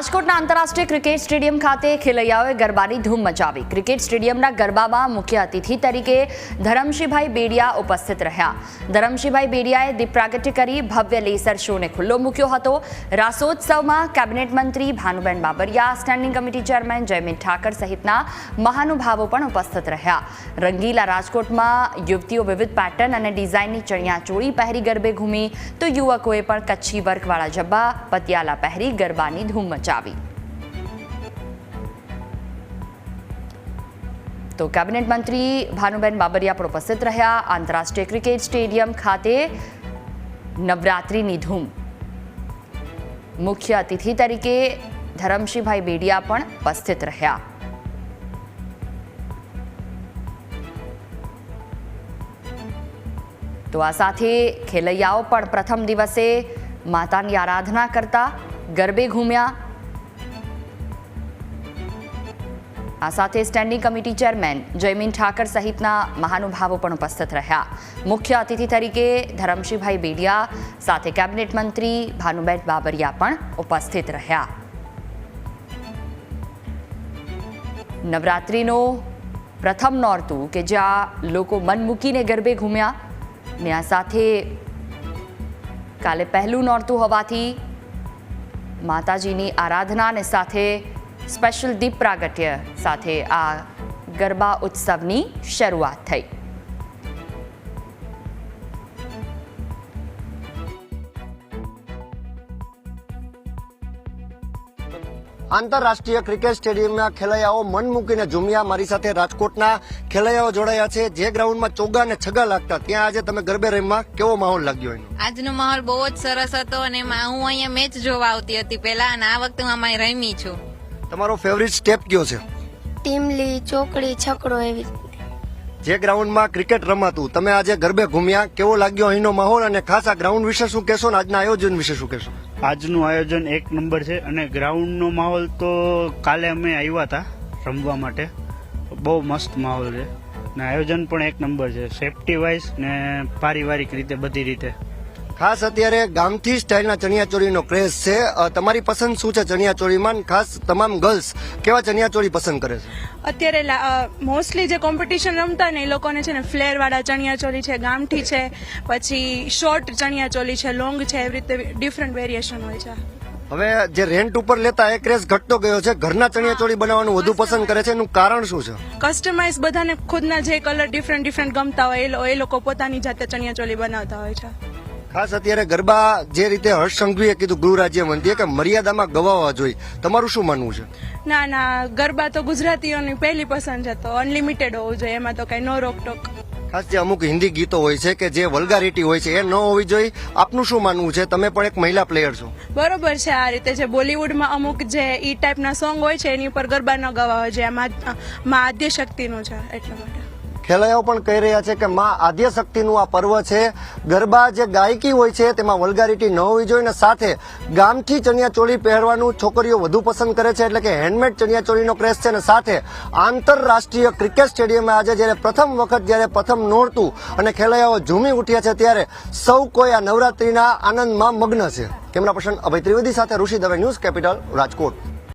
રાજકોટના આંતરરાષ્ટ્રીય cricket stadium ખાતે ખેલૈયાઓએ ગરબાની ધૂમ મચાવી. ક્રિકેટ સ્ટેડિયમના ગરબામાં મુખ્ય અતિથિ તરીકે ધરમશીભાઈ બેડિયા ઉપસ્થિત રહ્યા. ધરમશીભાઈ બેડિયાએ દીપ પ્રાગટ્ય કરી ભવ્ય લેસર શોને ખુલ્લો મૂક્યો હતો. રાસોત્સવમાં કેબિનેટ મંત્રી Bhanuben Babariya, standing committee chairman Jaymin Thakar સહિતના મહાનુભાવો પણ ઉપસ્થિત રહ્યા. રંગીલા રાજકોટમાં યુવતીઓ વિવિધ પેટર્ન અને ડિઝાઇનની ચણિયા ચોળી પહેરી ગરબે ઘૂમી. તો યુવકોએ પણ કચ્છી વર્કવાળા જબ્બા પતિયાલા પહેરી ગરબાની ધૂમ મચાવી. તો કેબિનેટ મંત્રી ભાનુબેન બાબરિયા પણ ઉપસ્થિત રહ્યા. આંતરરાષ્ટ્રીય ક્રિકેટ સ્ટેડિયમ ખાતે નવરાત્રિની ધૂમ. મુખ્ય અતિથિ તરીકે ધરમશીભાઈ બેડિયા પણ ઉપસ્થિત રહ્યા. તો આ સાથે ખેલૈયાઓ પણ પ્રથમ દિવસે માતાની આરાધના કરતા ગરબે ઘૂમ્યા. આ સાથે standing committee chairman Jaymin Thakar સહિતના મહાનુભાવો પણ ઉપસ્થિત રહ્યા. મુખ્ય અતિથિ તરીકે ધરમશીભાઈ બેડિયા, સાથે કેબિનેટ મંત્રી ભાનુબેન બાબરિયા પણ ઉપસ્થિત રહ્યા. નવરાત્રિનો પ્રથમ નોરતું કે જ્યાં લોકો મન મૂકીને ગરબે ઘૂમ્યા ને આ સાથે કાલે પહેલું નોરતું હોવાથી માતાજીની આરાધના અને સાથે સ્પેશિયલ દીપ પ્રાગટ્ય સાથે આ ગરબા ઉત્સવની શરૂઆત થઈ. આંતરરાષ્ટ્રીય ક્રિકેટ સ્ટેડિયમના ખેલૈયાઓ મન મૂકીને ઝૂમ્યા મારી સાથે રાજકોટના ખેલૈયાઓ જોડાયા છે. જે ગ્રાઉન્ડમાં ચોગા અને છગ્ગા લાગતા ત્યાં આજે તમે ગરબે રમવા કેવો માહોલ લાગ્યો એનો? આજનો માહોલ બહુ જ સરસ હતો અને એમાં હું અહીંયા મેચ જોવા આવતી હતી પહેલા અને આ વખતે હું અમારી રમી છું. તમારો ફેવરિટ સ્ટેપ કયો છે? ટીમલી ચોકડી છકડો એવી જે. ગ્રાઉન્ડમાં ક્રિકેટ રમાતું તમે આજે ગરબે ઘૂમ્યા કેવો લાગ્યો અહીંનો માહોલ અને ખાસ આ ગ્રાઉન્ડ વિશે શું કહેશો ને આજના આયોજન વિશે શું કહેશો? આજનું આયોજન એક નંબર છે અને ગ્રાઉન્ડનો માહોલ તો કાલે અમે આવ્યા હતા રમવા માટે. બહુ મસ્ત માહોલ છે. ને આયોજન પણ એક નંબર છે. સેફટી વાઇઝ ને પારિવારિક રીતે બધી રીતે. ખાસ અત્યારે ગામથી સ્ટાઇલના ચણિયાચોળીનો ક્રેઝ છે. તમારી પસંદ શું છે ચણિયાચોળીમાં? ખાસ તમામ ગર્લ્સ કેવા ચણિયાચોળી પસંદ કરે છે? અત્યારે મોસ્ટલી જે કોમ્પિટિશન રમતા ને એ લોકોને છે ને ફ્લેર વાળા ચણિયાચોલી છે ગામઠી છે પછી શોર્ટ ચણિયાચોલી છે લોંગ છે એવી રીતે ડિફરન્ટ વેરિએશન હોય છે. હવે જે રેન્ટ ઉપર લેતા એ ક્રેઝ ઘટતો ગયો છે. ઘરના ચણિયાચોળી બનાવવાનું વધુ પસંદ કરે છે. એનું કારણ શું છે? કસ્ટમાઇઝ બધાને ખુદના જે કલર ડિફરન્ટ ડિફરન્ટ ગમતા હોય એ લોકો પોતાની જાતે ચણિયાચોળી બનાવતા હોય છે. ખાસ અત્યારે ગરબા જે રીતે હર્ષ સંઘવીએ કીધું ગૃહ રાજ્ય મંત્રીએ કે મર્યાદામાં ગવાવા જોઈએ. તમારું શું માનવું છે? ના ના ગરબા તો ગુજરાતીઓની પહેલી પસંદ છે તો અનલિમિટેડ હોવું જોઈએ એમાં તો કઈ નો રોકટોક. ખાસ જે અમુક હિન્દી ગીતો હોય છે કે જે વલ્ગારિટી હોય છે એ ન હોવી જોઈએ. આપનું શું માનવું છે? તમે પણ એક મહિલા પ્લેયર છો. બરોબર છે આ રીતે જે બોલિવૂડમાં અમુક જે ઈ ટાઈપના સોંગ હોય છે એની ઉપર ગરબા ન ગવા હોય છે આ આદ્ય શક્તિનું છે એટલા માટે. ખેલૈયાઓ પણ કહી રહ્યા છે કે માં આદ્ય શક્તિનું આ પર્વ છે. ગરબા જે ગાયકી હોય છે, તેમાં વલગારીટી ન હોવી જોઈએ અને સાથે ગામથી ચણિયાચોળી પહેરવાનું છોકરીઓ વધુ પસંદ કરે છે, એટલે કે હેન્ડમેડ ચણિયાચોળીનો ક્રેઝ છે અને સાથે આંતરરાષ્ટ્રીય ક્રિકેટ સ્ટેડિયમમાં આજે જ્યારે પ્રથમ વખત જ્યારે પ્રથમ નોરતું અને ખેલૈયાઓ ઝૂમી ઉઠ્યા છે, ત્યારે સૌ કોઈ આ નવરાત્રીના આનંદમાં મગ્ન છે. કેમેરા પર્સન અભય ત્રિવેદી સાથે ઋષિ દવે ન્યૂઝ કેપિટલ રાજકોટ.